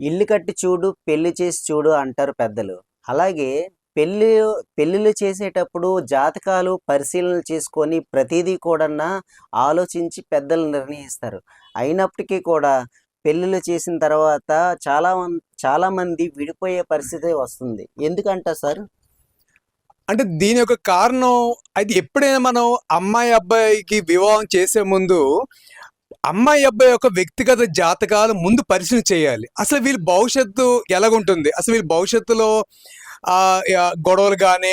ఇల్లు కట్టి చూడు పెళ్ళి చేసి చూడు అంటారు పెద్దలు. అలాగే పెళ్ళి పెళ్ళిళ్ళు చేసేటప్పుడు జాతకాలు పరిశీలన చేసుకొని ప్రతిదీ కూడా ఆలోచించి పెద్దలు నిర్ణయిస్తారు. అయినప్పటికీ కూడా పెళ్ళిళ్ళు చేసిన తర్వాత చాలా మం- చాలా మంది విడిపోయే పరిస్థితి వస్తుంది. ఎందుకంట సార్? అంటే దీని యొక్క కారణం అది ఎప్పుడైనా మనం అమ్మాయి అబ్బాయికి వివాహం చేసే ముందు అమ్మాయి అబ్బాయి యొక్క వ్యక్తిగత జాతకాలు ముందు పరిశీలన చేయాలి. అసలు వీళ్ళ భవిష్యత్తు ఎలాగుంటుంది? అసలు వీళ్ళ భవిష్యత్తులో గొడవలు కానీ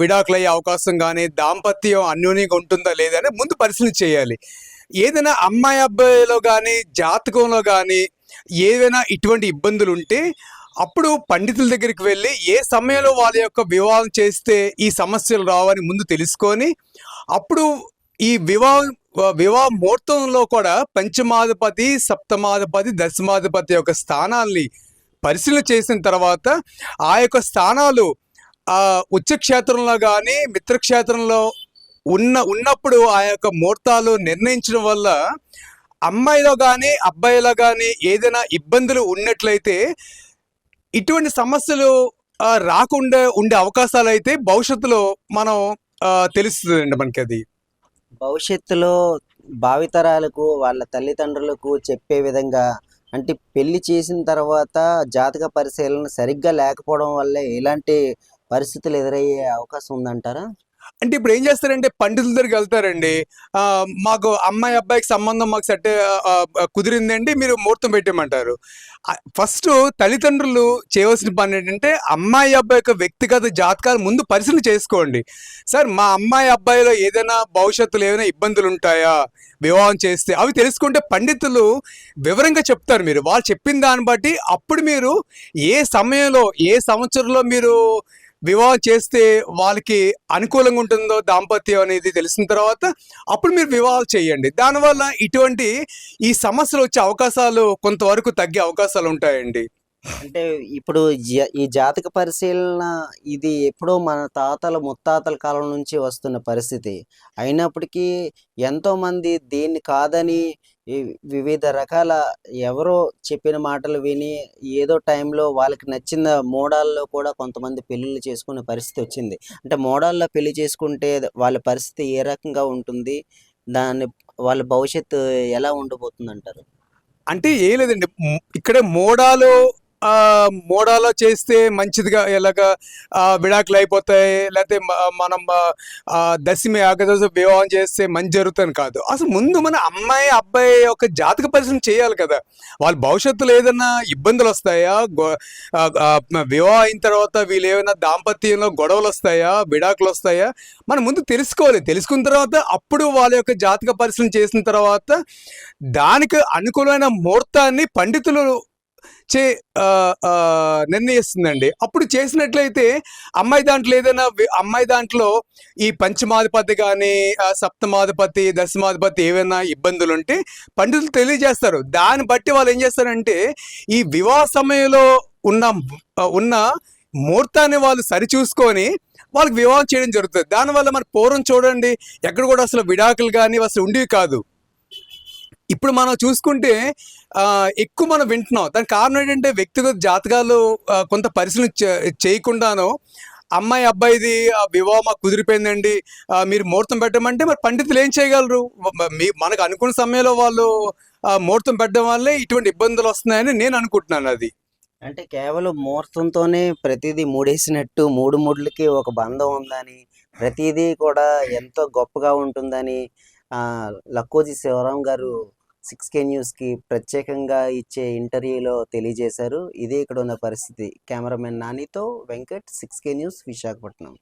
విడాకులు అయ్యే అవకాశం కానీ దాంపత్యం అన్యోన్యంగా ఉంటుందా లేదా అని ముందు పరిశీలన చేయాలి. ఏదైనా అమ్మాయి అబ్బాయిలో కానీ జాతకంలో కానీ ఏదైనా ఇటువంటి ఇబ్బందులు ఉంటే అప్పుడు పండితుల దగ్గరికి వెళ్ళి ఏ సమయంలో వాళ్ళ యొక్క వివాహం చేస్తే ఈ సమస్యలు రావని ముందు తెలుసుకొని అప్పుడు ఈ వివాహం వివాహ ముహూర్తంలో కూడా పంచమాధిపతి సప్తమాధిపతి దశమాధిపతి యొక్క స్థానాల్ని పరిశీలన చేసిన తర్వాత ఆ యొక్క స్థానాలు ఆ ఉచ్చక్షేత్రంలో కానీ మిత్రక్షేత్రంలో ఉన్న ఉన్నప్పుడు ఆ యొక్క ముహూర్తాలు నిర్ణయించడం వల్ల అమ్మాయిలో కానీ అబ్బాయిలో కానీ ఏదైనా ఇబ్బందులు ఉన్నట్లయితే ఇటువంటి సమస్యలు రాకుండా ఉండే అవకాశాలు అయితే భవిష్యత్తులో మనం తెలుస్తుందండి మనకి అది భవిష్యత్తులో భావితరాలకు వాళ్ళ తల్లిదండ్రులకు చెప్పే విధంగా అంటే పెళ్ళి చేసిన తర్వాత జాతక పరిశీలన సరిగ్గా లేకపోవడం వల్ల ఎలాంటి పరిస్థితులు ఎదురయ్యే అవకాశం ఉందంటారా? అంటే ఇప్పుడు ఏం చేస్తారంటే పండితుల దగ్గరికి వెళ్తారండి. మాకు అమ్మాయి అబ్బాయికి సంబంధం మాకు సెట్ కుదిరిందండి మీరు ముహూర్తం పెట్టేయమంటారు ఫస్ట్ తల్లిదండ్రులు చేయవలసిన పని ఏంటంటే అమ్మాయి అబ్బాయి యొక్క వ్యక్తిగత జాతకాలు ముందు పరిశీలన చేసుకోండి. సార్ మా అమ్మాయి అబ్బాయిలో ఏదైనా భవిష్యత్తులో ఏమైనా ఇబ్బందులు ఉంటాయా? వివాహం చేస్తే అవి తెలుసుకుంటే పండితులు వివరంగా చెప్తారు మీరు. వాళ్ళు చెప్పిన దాన్ని బట్టి అప్పుడు మీరు ఏ సమయంలో ఏ సంవత్సరంలో మీరు వివాహం చేస్తే వాళ్ళకి అనుకూలంగా ఉంటుందో దాంపత్యం అనేది తెలిసిన తర్వాత అప్పుడు మీరు వివాహాలు చేయండి. దానివల్ల ఇటువంటి ఈ సమస్యలు వచ్చే అవకాశాలు కొంతవరకు తగ్గే అవకాశాలు ఉంటాయండి. అంటే ఇప్పుడు జ- ఈ జాతక పరిశీలన ఇది ఎప్పుడో మన తాతల ముత్తాతల కాలం నుంచి వస్తున్న పరిస్థితి. అయినప్పటికీ ఎంతోమంది దీన్ని కాదని వివిధ రకాల ఎవరో చెప్పిన మాటలు విని ఏదో టైంలో వాళ్ళకి నచ్చిన మోడాల్లో కూడా కొంతమంది పెళ్ళిళ్ళు చేసుకునే పరిస్థితి వచ్చింది. అంటే మోడాల్లో పెళ్ళి చేసుకుంటే వాళ్ళ పరిస్థితి ఏ రకంగా ఉంటుంది? దాని వాళ్ళ భవిష్యత్తు ఎలా ఉండబోతుంది అంటారు అంటే ఏం లేదండి. ఇక్కడ మోడాలో మోడాలో చేస్తే మంచిదిగా ఎలాగ విడాకులు అయిపోతాయి లేకపోతే మనం దశమి ఏకాదశి వివాహం చేస్తే మంచి జరుగుతుంది కాదు. అసలు ముందు మన అమ్మాయి అబ్బాయి యొక్క జాతక పరిశ్రమ చేయాలి కదా. వాళ్ళ భవిష్యత్తులో ఏదైనా ఇబ్బందులు వస్తాయా? వివాహం అయిన తర్వాత వీళ్ళు ఏమైనా దాంపత్యంలో గొడవలు వస్తాయా? విడాకులు వస్తాయా? మనం ముందు తెలుసుకోవాలి. తెలుసుకున్న తర్వాత అప్పుడు వాళ్ళ యొక్క జాతక పరిశ్రమ చేసిన తర్వాత దానికి అనుకూలమైన ముహూర్తాన్ని పండితులు చే నిర్ణయిస్తుందండి. అప్పుడు చేసినట్లయితే అమ్మాయి దాంట్లో ఏదైనా అమ్మాయి దాంట్లో ఈ పంచమాధిపతి కానీ సప్తమాధిపతి దశమాధిపతి ఏవైనా ఇబ్బందులు ఉంటే పండితులు తెలియజేస్తారు. దాన్ని బట్టి వాళ్ళు ఏం చేస్తారంటే ఈ వివాహ సమయంలో ఉన్న ఉన్న ముహూర్తాన్ని వాళ్ళు సరిచూసుకొని వాళ్ళకి వివాహం చేయడం జరుగుతుంది. దానివల్ల మన పూర్వం చూడండి ఎక్కడ కూడా అసలు విడాకులు కానీ అసలు ఉండేవి కాదు. ఇప్పుడు మనం చూసుకుంటే ఎక్కువ మనం వింటున్నాం. దానికి కారణం ఏంటంటే వ్యక్తిగత జాతకాలు కొంత పరిశీలన చే- చేయకుండాను అమ్మాయి అబ్బాయిది ఆ, మాకు కుదిరిపోయిందండి. మీరు ముహూర్తం పెట్టమంటే మరి పండితులు ఏం చేయగలరు? మీ మనకు అనుకున్న సమయంలో వాళ్ళు ముహూర్తం పెట్టడం వల్లే ఇటువంటి ఇబ్బందులు వస్తున్నాయని నేను అనుకుంటున్నాను అది. అంటే కేవలం ముహూర్తంతోనే ప్రతిదీ మూడేసినట్టు మూడు ముడ్లకి ఒక బంధం ఉందని ప్రతిదీ కూడా ఎంతో గొప్పగా ఉంటుందని లక్కోజీ శివరాం గారు సిక్స్ కే న్యూస్కి ప్రత్యేకంగా ఇచ్చే ఇంటర్వ్యూలో తెలియజేశారు. ఇదే ఇక్కడ ఉన్న పరిస్థితి. Cameraman నానితో Venkat six K news Visakhapatnam.